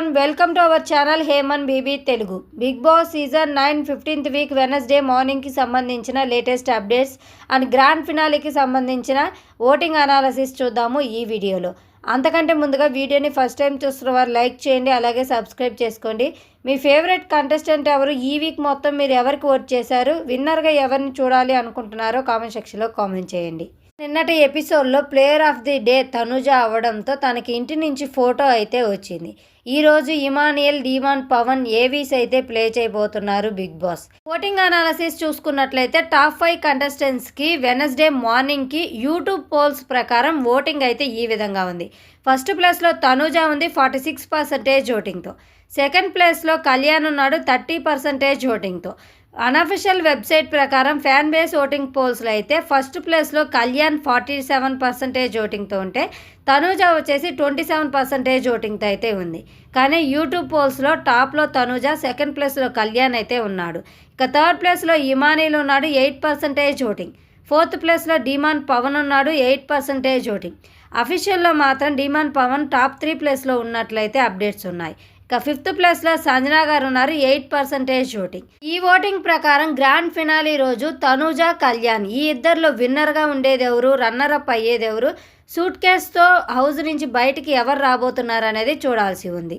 Everyone welcome to our channel హేమన్ BB Telugu Bigg Boss season nine fifteenth week Wednesday మార్నింగ్కి సంబంధించిన latest updates and grand ఫినాలీకి సంబంధించిన voting analysis చూద్దాము ఈ వీడియోలో. అంతకంటే ముందుగా వీడియోని ఫస్ట్ టైం చూస్తున్న వారు లైక్ చేయండి అలాగే సబ్స్క్రైబ్ చేసుకోండి. మీ ఫేవరెట్ కంటెస్టెంట్ ఎవరు? ఈ వీక్ మొత్తం మీరు ఎవరికి ఓట్ చేశారు? విన్నర్గా ఎవరిని చూడాలి అనుకుంటున్నారో కామెంట్ సెక్షన్లో కామెంట్ చేయండి. నిన్నటి ఎపిసోడ్లో player of the day Tanuja అవడంతో తనకి ఇంటి నుంచి ఫోటో అయితే వచ్చింది. ఈరోజు ఇమానియల్ డీమాన్ పవన్ ఏవీస్ అయితే ప్లే చేయబోతున్నారు బిగ్ బాస్. ఓటింగ్ అనాలసిస్ చూసుకున్నట్లయితే టాప్ ఫైవ్ కంటెస్టెంట్స్కి వెనస్డే మార్నింగ్కి యూట్యూబ్ పోల్స్ ప్రకారం ఓటింగ్ అయితే ఈ విధంగా ఉంది. ఫస్ట్ ప్లేస్లో తనుజ ఉంది ఫార్టీ సిక్స్ పర్సెంటేజ్ ఓటింగ్తో. సెకండ్ ప్లేస్లో కళ్యాణ్ ఉన్నాడు థర్టీ పర్సెంటేజ్ ఓటింగ్తో. అనఫిషియల్ వెబ్సైట్ ప్రకారం ఫ్యాన్ బేస్ ఓటింగ్ పోల్స్లో అయితే ఫస్ట్ ప్లేస్లో కళ్యాణ్ ఫార్టీ సెవెన్ పర్సెంటేజ్ ఓటింగ్తో ఉంటే తనూజ వచ్చేసి ట్వంటీ సెవెన్ పర్సెంటేజ్ ఓటింగ్తో అయితే ఉంది. కానీ యూట్యూబ్ పోల్స్లో టాప్లో తనూజ సెకండ్ ప్లేస్లో కళ్యాణ్ అయితే ఉన్నాడు. ఇక థర్డ్ ప్లేస్లో ఇమానీలు ఉన్నాడు ఎయిట్ పర్సెంటేజ్ ఓటింగ్ ఫోర్త్ ప్లేస్లో డిమాన్ పవన్ ఉన్నాడు ఎయిట్ పర్సెంటేజ్ ఓటింగ్ అఫీషియల్లో మాత్రం డిమాన్ పవన్ టాప్ త్రీ ప్లేస్లో ఉన్నట్లయితే అప్డేట్స్ ఉన్నాయి. ఇక ఫిఫ్త్ ప్లేస్లో సంజనా గారు ఉన్నారు ఎయిట్ పర్సెంటేజ్ ఓటింగ్ ఈ ఓటింగ్ ప్రకారం గ్రాండ్ ఫినాలీ రోజు తనూజ కళ్యాణ్. ఈ ఇద్దరిలో విన్నర్గా ఉండేది ఎవరు రన్నర్ అప్ అయ్యేది ఎవరు సూట్ కేస్తో హౌస్ నుంచి బయటికి ఎవరు రాబోతున్నారు అనేది చూడాల్సి ఉంది.